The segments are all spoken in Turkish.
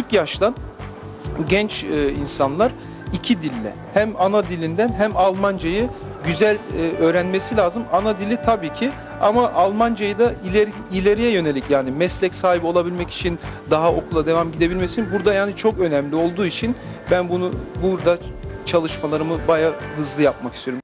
küçük yaştan genç e, insanlar iki dille hem ana dilinden hem Almancayı güzel e, öğrenmesi lazım. Ana dili tabii ki ama Almancayı da ileri, ileriye yönelik yani meslek sahibi olabilmek için daha okula devam gidebilmesi burada yani çok önemli olduğu için ben bunu burada çalışmalarımı bayağı hızlı yapmak istiyorum.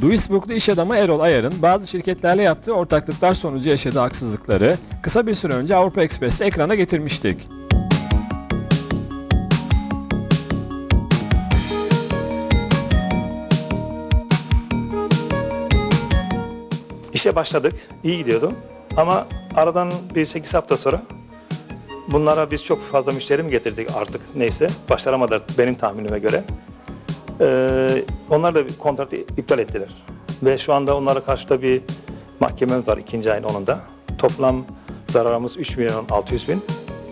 Duisburglu iş adamı Erol Ayar'ın bazı şirketlerle yaptığı ortaklıklar sonucu yaşadığı haksızlıkları kısa bir süre önce Avrupa Ekspres'te ekrana getirmiştik. İşe başladık, iyi gidiyordu. Ama aradan bir 8 hafta sonra bunlara biz çok fazla müşteri mi getirdik artık neyse. Başaramadılar benim tahminime göre. Ee, onlar da bir kontratı iptal ettiler. Ve şu anda onlara karşı da bir mahkememiz var ikinci ayın 10'unda. Toplam zararımız 3 milyon 600 bin.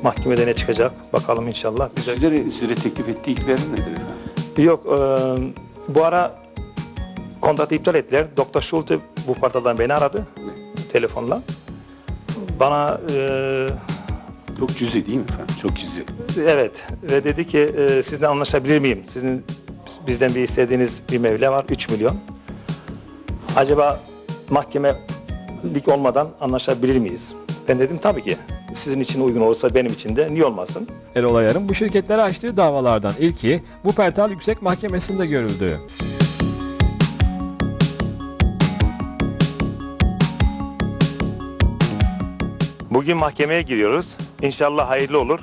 Mahkemede ne çıkacak bakalım inşallah. Sizlere süre teklif verin nedir efendim? Yok, e, bu ara kontratı iptal ettiler. Doktor Schulte bu portaldan beni aradı telefonla. Bana e, Çok cüzi değil mi efendim? Çok cüzi. evet ve dedi ki e, sizinle anlaşabilir miyim? Sizin bizden bir istediğiniz bir mevle var 3 milyon. Acaba mahkemelik olmadan anlaşabilir miyiz? Ben dedim tabii ki. Sizin için uygun olursa benim için de niye olmasın? Erol Ayar'ın bu şirketlere açtığı davalardan ilki Wuppertal Yüksek Mahkemesi'nde görüldü. Bugün mahkemeye giriyoruz. İnşallah hayırlı olur.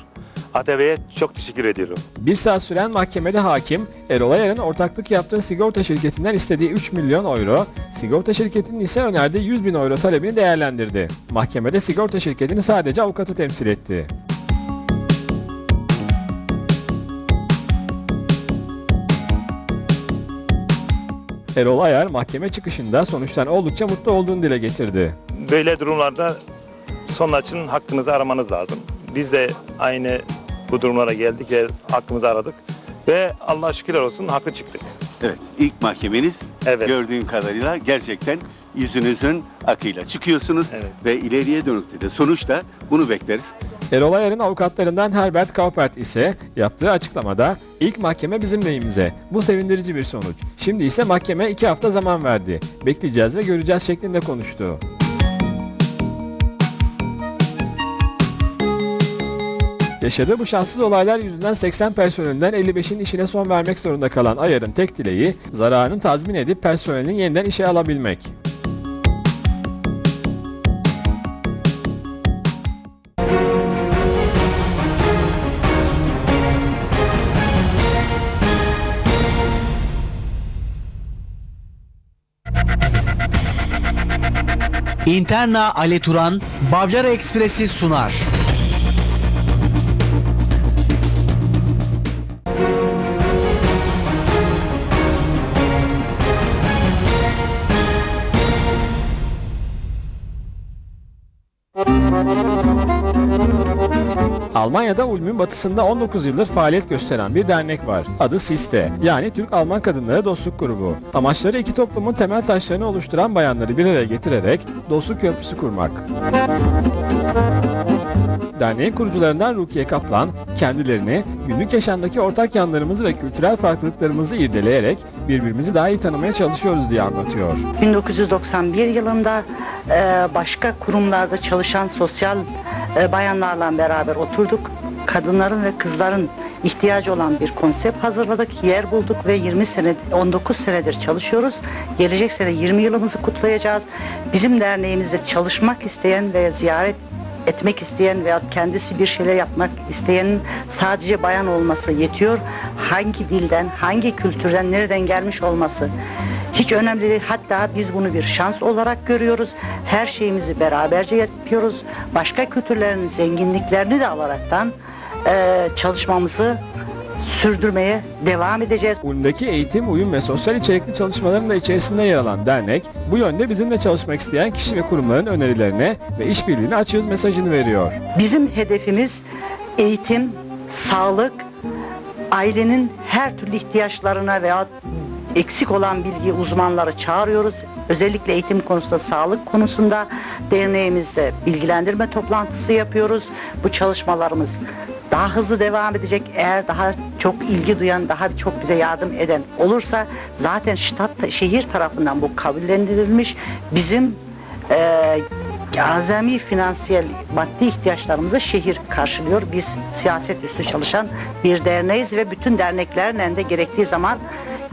ATV'ye çok teşekkür ediyorum. Bir saat süren mahkemede hakim, Erol Ayar'ın ortaklık yaptığı sigorta şirketinden istediği 3 milyon euro, sigorta şirketinin ise önerdiği 100 bin euro talebini değerlendirdi. Mahkemede sigorta şirketini sadece avukatı temsil etti. Erol Ayar mahkeme çıkışında sonuçtan oldukça mutlu olduğunu dile getirdi. Böyle durumlarda son hakkınızı aramanız lazım. Biz de aynı bu durumlara geldik ve hakkımızı aradık. Ve Allah'a şükürler olsun haklı çıktık. Evet, ilk mahkemeniz Evet. gördüğüm kadarıyla gerçekten yüzünüzün akıyla çıkıyorsunuz Evet. ve ileriye dönükte de sonuçta bunu bekleriz. Erol Ayar'ın avukatlarından Herbert Kaupert ise yaptığı açıklamada ilk mahkeme bizim lehimize. Bu sevindirici bir sonuç. Şimdi ise mahkeme iki hafta zaman verdi. Bekleyeceğiz ve göreceğiz şeklinde konuştu. Yaşadığı bu şanssız olaylar yüzünden 80 personelinden 55'in işine son vermek zorunda kalan Ayar'ın tek dileği zararını tazmin edip personelini yeniden işe alabilmek. Interna Ale Turan, Bavlara Ekspresi sunar. Almanya'da Ulm'ün batısında 19 yıldır faaliyet gösteren bir dernek var. Adı SISTE, yani Türk-Alman Kadınları Dostluk Grubu. Amaçları iki toplumun temel taşlarını oluşturan bayanları bir araya getirerek dostluk köprüsü kurmak. Derneğin kurucularından Rukiye Kaplan, kendilerini günlük yaşamdaki ortak yanlarımızı ve kültürel farklılıklarımızı irdeleyerek birbirimizi daha iyi tanımaya çalışıyoruz diye anlatıyor. 1991 yılında başka kurumlarda çalışan sosyal e, bayanlarla beraber oturduk. Kadınların ve kızların ihtiyacı olan bir konsept hazırladık, yer bulduk ve 20 sene, 19 senedir çalışıyoruz. Gelecek sene 20 yılımızı kutlayacağız. Bizim derneğimizde çalışmak isteyen ve ziyaret etmek isteyen veya kendisi bir şeyler yapmak isteyenin sadece bayan olması yetiyor. Hangi dilden, hangi kültürden, nereden gelmiş olması hiç önemli değil. Hatta biz bunu bir şans olarak görüyoruz. Her şeyimizi beraberce yapıyoruz. Başka kültürlerin zenginliklerini de alaraktan eee, çalışmamızı sürdürmeye devam edeceğiz. Ulm'deki eğitim, uyum ve sosyal içerikli çalışmaların da içerisinde yer alan dernek, bu yönde bizimle çalışmak isteyen kişi ve kurumların önerilerine ve işbirliğine açığız mesajını veriyor. Bizim hedefimiz eğitim, sağlık, ailenin her türlü ihtiyaçlarına veya eksik olan bilgi uzmanları çağırıyoruz. Özellikle eğitim konusunda, sağlık konusunda derneğimizde bilgilendirme toplantısı yapıyoruz. Bu çalışmalarımız daha hızlı devam edecek. Eğer daha çok ilgi duyan, daha çok bize yardım eden olursa zaten ştat, şehir tarafından bu kabullendirilmiş. Bizim eee azami finansiyel maddi ihtiyaçlarımızı şehir karşılıyor. Biz siyaset üstü çalışan bir derneğiz ve bütün derneklerle de gerektiği zaman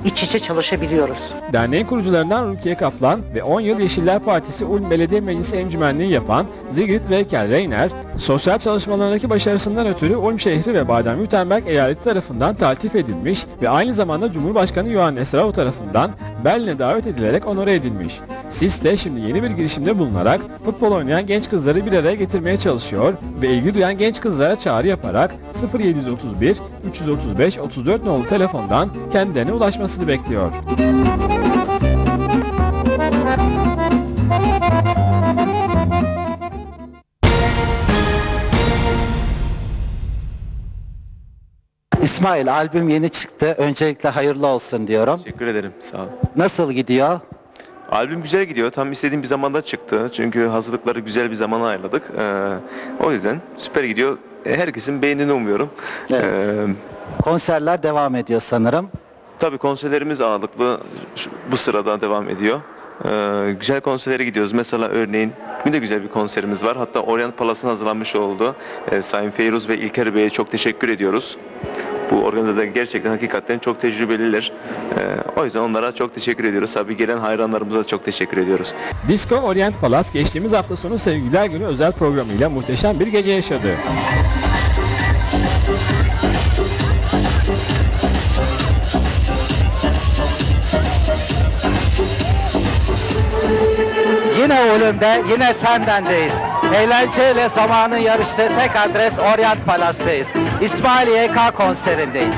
iç içe çalışabiliyoruz. Derneğin kurucularından Rukiye Kaplan ve 10 yıl Yeşiller Partisi Ulm Belediye Meclisi encümenliği yapan Zigrid Veykel Reyner, sosyal çalışmalarındaki başarısından ötürü Ulm şehri ve Baden-Württemberg eyaleti tarafından taltif edilmiş ve aynı zamanda Cumhurbaşkanı Johannes Rau tarafından Berlin'e davet edilerek onore edilmiş. SİS de şimdi yeni bir girişimde bulunarak futbol oynayan genç kızları bir araya getirmeye çalışıyor ve ilgi duyan genç kızlara çağrı yaparak 0731 335 34 nolu telefondan kendilerine ulaşmasını bekliyor. İsmail albüm yeni çıktı. Öncelikle hayırlı olsun diyorum. Teşekkür ederim. Sağ olun. Nasıl gidiyor? Albüm güzel gidiyor. Tam istediğim bir zamanda çıktı. Çünkü hazırlıkları güzel bir zamana ayarladık. Ee, o yüzden süper gidiyor. E, Herkesin beğendiğini umuyorum. Evet. Ee, Konserler devam ediyor sanırım. tabii konserlerimiz ağırlıklı şu- bu sırada devam ediyor. Ee, güzel konserlere gidiyoruz. Mesela örneğin bugün de güzel bir konserimiz var. Hatta Orient Palas'ın hazırlanmış olduğu e, Sayın Feyruz ve İlker Bey'e çok teşekkür ediyoruz. Bu organizada gerçekten hakikaten çok tecrübeliler. Ee, o yüzden onlara çok teşekkür ediyoruz. Tabii gelen hayranlarımıza da çok teşekkür ediyoruz. Disco Orient Palace geçtiğimiz hafta sonu Sevgililer Günü özel programıyla muhteşem bir gece yaşadı. Yine Ulum'de, yine sendendeyiz. Eğlenceyle zamanın yarıştığı tek adres Orient Palas'tayız. İsmail YK konserindeyiz.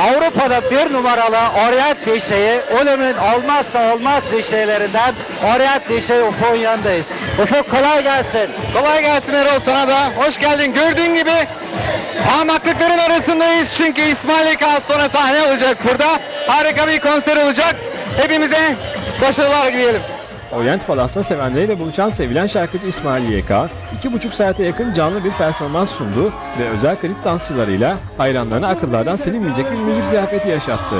Avrupa'da bir numaralı Orient DJ'i, Ulum'un olmazsa olmaz DJ'lerinden Orient DJ Ufuk'un yanındayız. Ufuk kolay gelsin. Kolay gelsin Erol sana da. Hoş geldin. Gördüğün gibi parmaklıkların arasındayız. Çünkü İsmail az sonra sahne alacak burada. Harika bir konser olacak. Hepimize başarılar dileyelim. Orient Palace'ta sevenleriyle buluşan sevilen şarkıcı İsmail YK, iki buçuk saate yakın canlı bir performans sundu ve özel klip dansçılarıyla hayranlarına akıllardan silinmeyecek bir müzik ziyafeti yaşattı.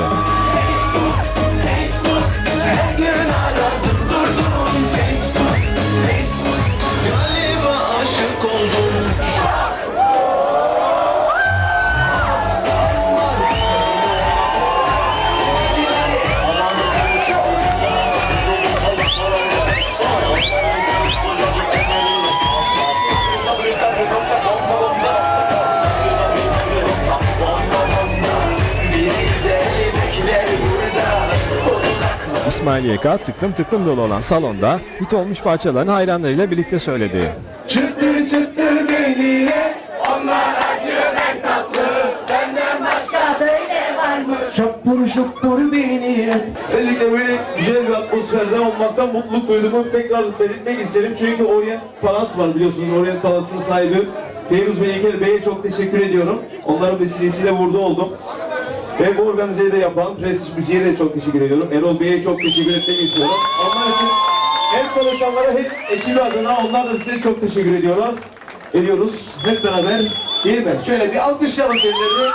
İsmail YK tıklım tıklım dolu olan salonda hit olmuş parçalarını hayranlarıyla birlikte söyledi. Çıtır çıtır beni Onlar acı ben tatlı Benden başka böyle var mı? Şapur şupur beni Özellikle böyle güzel bir atmosferde olmaktan mutluluk duyduğumu tekrar belirtmek isterim. Çünkü Orient Palas var biliyorsunuz. Orient Palas'ın sahibi Feyruz ve İlker Bey'e çok teşekkür ediyorum. Onların vesilesiyle burada oldum. Ve bu organizeyi de yapan Prestij Müziğe de çok teşekkür ediyorum. Erol Bey'e çok teşekkür etmek istiyorum. Onlar için hem çalışanlara hem ekibi adına onlar da size çok teşekkür ediyoruz. Ediyoruz. Hep beraber değil mi? Şöyle bir alkışlayalım kendilerini.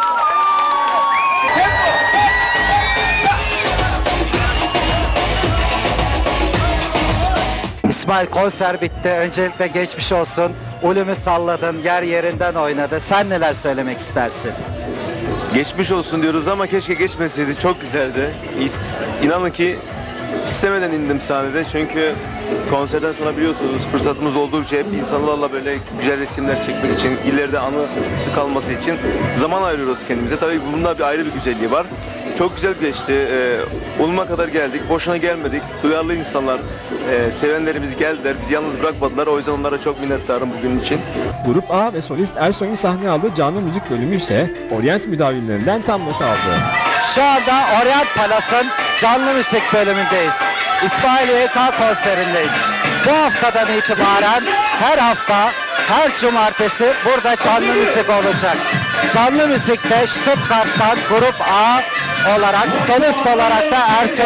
İsmail konser bitti. Öncelikle geçmiş olsun. Ulum'u salladın, yer yerinden oynadı. Sen neler söylemek istersin? Geçmiş olsun diyoruz ama keşke geçmeseydi. Çok güzeldi. İnanın ki istemeden indim sahnede çünkü konserden sonra biliyorsunuz fırsatımız oldukça hep insanlarla böyle güzel resimler çekmek için, ileride anısı kalması için zaman ayırıyoruz kendimize. Tabii bunda bir ayrı bir güzelliği var. Çok güzel geçti. Ee, Ulum'a kadar geldik. Boşuna gelmedik. Duyarlı insanlar, e, sevenlerimiz geldiler. Bizi yalnız bırakmadılar. O yüzden onlara çok minnettarım bugün için. Grup A ve solist Ersoy'un sahne aldığı canlı müzik bölümü ise Orient müdavimlerinden tam not aldı. Şu anda Orient Palas'ın canlı müzik bölümündeyiz. İsmail YK konserindeyiz. Bu haftadan itibaren her hafta, her cumartesi burada canlı müzik olacak. Canlı müzikte Stuttgart'tan grup A olarak solist olarak da Ersoy